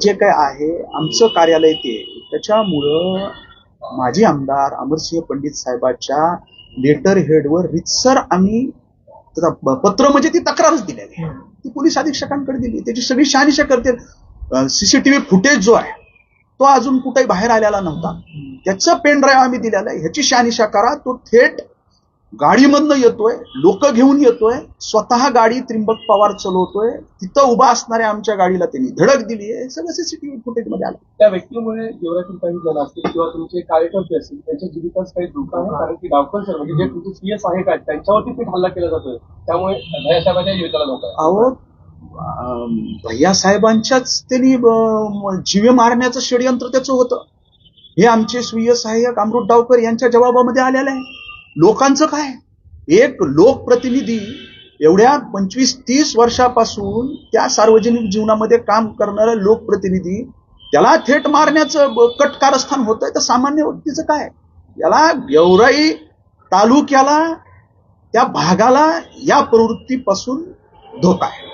जे काय आहे आमचं कार्यालय ते त्याच्यामुळं माजी आमदार अमरसिंह पंडित साहेबाच्या लेटर हेडवर रितसर आम्ही पत्र म्हणजे ती तक्रारच दिलेली आहे. ती पोलीस अधीक्षकांकडे दिली. त्याची सगळी शहानिशा करते सीसीटीव्ही फुटेज जो आहे तो अजून कुठेही बाहेर आलेला नव्हता. त्याचं पेन ड्राईव्ह आम्ही दिलेला आहे. ह्याची शहानिशा करा. तो थेट गाडीमधनं येतोय लोक घेऊन येतोय स्वतः गाडी त्रिंबक पवार चालवतोय तिथं उभा असणाऱ्या आमच्या गाडीला त्यांनी धडक दिली आहे हे सगळं सीसीटीव्ही फुटेजमध्ये आलं. त्या व्यक्तीमुळे गेवरातील काही जण असतील किंवा तुमचे कार्यकर्ते असतील त्यांच्या जीवितास काही धोका आहे? कारण की डावकर सर म्हणजे जे तुमचे सीएस आहेत आहेत त्यांच्यावरती थेट हल्ला केला जातोय. त्यामुळे भैयासाहेबांच्या जीविताला धोका आहे. अहो भैया साहेबांच्याच त्यांनी जीवे मारण्याचं षडयंत्र त्याचं होतं. हे आमचे स्वीय सहाय्यक अमृत डावकर यांच्या जबाबामध्ये आलेलं आहे. लोकांचं काय? एक लोकप्रतिनिधी एवढ्या पंचवीस तीस वर्षापासून त्या सार्वजनिक जीवनामध्ये काम करणारा लोकप्रतिनिधी त्याला थेट मारण्याचं ब- कटकारस्थान होतंय तर सामान्य व्यक्तीचं काय? याला गेवराई तालुक्याला त्या भागाला या प्रवृत्तीपासून धोका आहे.